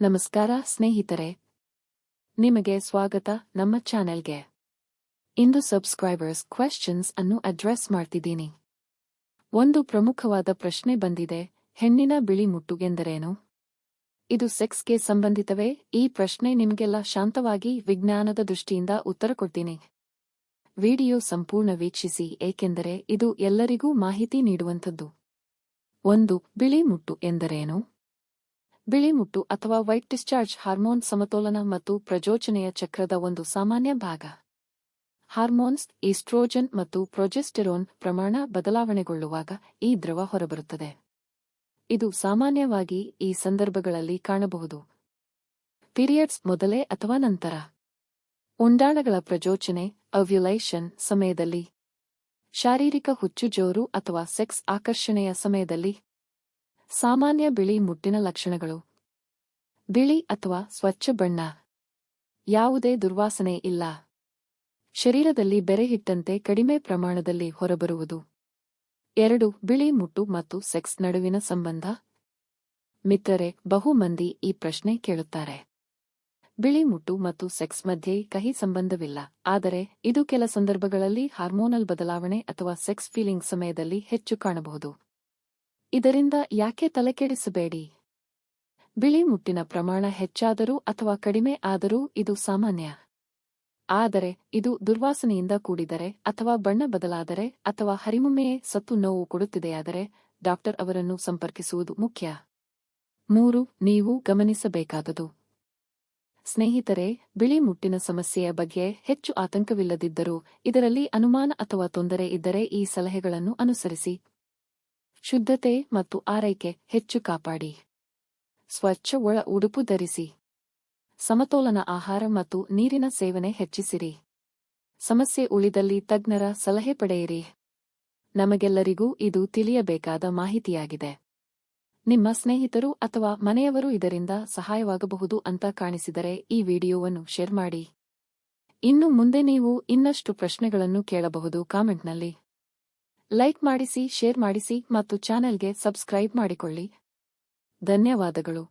ನಮಸ್ಕಾರ ಸ್ನೇಹಿತರೆ. ನಿಮಗೆ ಸ್ವಾಗತ ನಮ್ಮ ಚಾನೆಲ್ಗೆ. ಇಂದು ಸಬ್ಸ್ಕ್ರೈಬರ್ಸ್ ಕ್ವೆಶ್ಚನ್ಸ್ ಅನ್ನು ಅಡ್ರೆಸ್ ಮಾಡ್ತಿದ್ದೀನಿ. ಒಂದು ಪ್ರಮುಖವಾದ ಪ್ರಶ್ನೆ ಬಂದಿದೆ, ಹೆಣ್ಣಿನ ಬಿಳಿ ಮುಟ್ಟುಗೆಂದರೇನು ಇದು ಸೆಕ್ಸ್ಗೆ ಸಂಬಂಧಿತವೇ? ಈ ಪ್ರಶ್ನೆ ನಿಮಗೆಲ್ಲ ಶಾಂತವಾಗಿ ವಿಜ್ಞಾನದ ದೃಷ್ಟಿಯಿಂದ ಉತ್ತರ ಕೊಡ್ತೀನಿ. ವಿಡಿಯೋ ಸಂಪೂರ್ಣ ವೀಕ್ಷಿಸಿ, ಏಕೆಂದರೆ ಇದು ಎಲ್ಲರಿಗೂ ಮಾಹಿತಿ ನೀಡುವಂಥದ್ದು. ಒಂದು, ಬಿಳಿ ಮುಟ್ಟು ಎಂದರೇನು? ಬಿಳಿ ಮುಟ್ಟು ಅಥವಾ ವೈಟ್ ಡಿಸ್ಚಾರ್ಜ್ ಹಾರ್ಮೋನ್ ಸಮತೋಲನ ಮತ್ತು ಪ್ರಜೋಚನೆಯ ಚಕ್ರದ ಒಂದು ಸಾಮಾನ್ಯ ಭಾಗ. ಹಾರ್ಮೋನ್ಸ್ ಈಸ್ಟ್ರೋಜನ್ ಮತ್ತು ಪ್ರೊಜೆಸ್ಟೆರೋನ್ ಪ್ರಮಾಣ ಬದಲಾವಣೆಗೊಳ್ಳುವಾಗ ಈ ದ್ರವ ಹೊರಬರುತ್ತದೆ. ಇದು ಸಾಮಾನ್ಯವಾಗಿ ಈ ಸಂದರ್ಭಗಳಲ್ಲಿ ಕಾಣಬಹುದು. ಪೀರಿಯಡ್ಸ್ ಮೊದಲೇ ಅಥವಾ ನಂತರ. ಉಂಡಾಣಗಳ ಪ್ರಜೋಚನೆ, ಅವ್ಯುಲೈಷನ್ ಸಮಯದಲ್ಲಿ. ಶಾರೀರಿಕ ಹುಚ್ಚು ಜೋರು ಅಥವಾ ಸೆಕ್ಸ್ ಆಕರ್ಷಣೆಯ ಸಮಯದಲ್ಲಿ. ಸಾಮಾನ್ಯ ಬಿಳಿ ಮುಟ್ಟಿನ ಲಕ್ಷಣಗಳು. ಬಿಳಿ ಅಥವಾ ಸ್ವಚ್ಛ ಬಣ್ಣ. ಯಾವುದೇ ದುರ್ವಾಸನೆ ಇಲ್ಲ. ಶರೀರದಲ್ಲಿ ಬೆರೆಹಿಟ್ಟಂತೆ ಕಡಿಮೆ ಪ್ರಮಾಣದಲ್ಲಿ ಹೊರಬರುವುದು. ಎರಡು, ಬಿಳಿ ಮುಟ್ಟು ಮತ್ತು ಸೆಕ್ಸ್ ನಡುವಿನ ಸಂಬಂಧ. ಮಿತ್ರರೆ, ಬಹು ಮಂದಿ ಈ ಪ್ರಶ್ನೆ ಕೇಳುತ್ತಾರೆ. ಬಿಳಿ ಮುಟ್ಟು ಮತ್ತು ಸೆಕ್ಸ್ ಮಧ್ಯೆ ಕಹಿ ಸಂಬಂಧವಿಲ್ಲ. ಆದರೆ, ಇದು ಕೆಲ ಸಂದರ್ಭಗಳಲ್ಲಿ ಹಾರ್ಮೋನಲ್ ಬದಲಾವಣೆ ಅಥವಾ ಸೆಕ್ಸ್ ಫೀಲಿಂಗ್ ಸಮಯದಲ್ಲಿ ಹೆಚ್ಚು ಕಾಣಬಹುದು. ಇದರಿಂದ ಯಾಕೆ ತಲೆಕೆಡಿಸಬೇಡಿ? ಬಿಳಿ ಮುಟ್ಟಿನ ಪ್ರಮಾಣ ಹೆಚ್ಚಾದರೂ ಅಥವಾ ಕಡಿಮೆ ಆದರೂ ಇದು ಸಾಮಾನ್ಯ. ಆದರೆ ಇದು ದುರ್ವಾಸನೆಯಿಂದ ಕೂಡಿದರೆ ಅಥವಾ ಬಣ್ಣ ಬದಲಾದರೆ ಅಥವಾ ಹರಿಮೊಮ್ಮೆಯೇ ಸತ್ತು ನೋವು ಕೊಡುತ್ತಿದೆಯಾದರೆ ಡಾಕ್ಟರ್ ಅವರನ್ನು ಸಂಪರ್ಕಿಸುವುದು ಮುಖ್ಯ. ಮೂರು, ನೀವು ಗಮನಿಸಬೇಕಾದದು. ಸ್ನೇಹಿತರೆ, ಬಿಳಿ ಮುಟ್ಟಿನ ಸಮಸ್ಯೆಯ ಬಗ್ಗೆ ಹೆಚ್ಚು ಆತಂಕವಿಲ್ಲದಿದ್ದರೂ ಇದರಲ್ಲಿ ಅನುಮಾನ ಅಥವಾ ತೊಂದರೆ ಇದ್ದರೆ ಈ ಸಲಹೆಗಳನ್ನು ಅನುಸರಿಸಿ. ಶುದ್ಧತೆ ಮತ್ತು ಆರೈಕೆ ಹೆಚ್ಚು ಕಾಪಾಡಿ. ಸ್ವಚ್ಛ ಒಳ ಉಡುಪು ಧರಿಸಿ. ಸಮತೋಲನ ಆಹಾರ ಮತ್ತು ನೀರಿನ ಸೇವನೆ ಹೆಚ್ಚಿಸಿರಿ. ಸಮಸ್ಯೆ ಉಳಿದಲ್ಲಿ ತಜ್ಞರ ಸಲಹೆ ಪಡೆಯಿರಿ. ನಮಗೆಲ್ಲರಿಗೂ ಇದು ತಿಳಿಯಬೇಕಾದ ಮಾಹಿತಿಯಾಗಿದೆ. ನಿಮ್ಮ ಸ್ನೇಹಿತರು ಅಥವಾ ಮನೆಯವರು ಇದರಿಂದ ಸಹಾಯವಾಗಬಹುದು ಅಂತ ಕಾಣಿಸಿದರೆ ಈ ವಿಡಿಯೋವನ್ನು ಶೇರ್ ಮಾಡಿ. ಇನ್ನು ಮುಂದೆ ನೀವು ಇನ್ನಷ್ಟು ಪ್ರಶ್ನೆಗಳನ್ನು ಕೇಳಬಹುದು ಕಾಮೆಂಟ್ನಲ್ಲಿ. ಲೈಕ್ ಮಾಡಿಸಿ ಶೇರ್ ಮಾಡಿಸಿ ಮತ್ತು ಚಾನೆಲ್ಗೆ ಸಬ್ಸ್ಕ್ರೈಬ್ ಮಾಡಿಕೊಳ್ಳಿ. ಧನ್ಯವಾದಗಳು.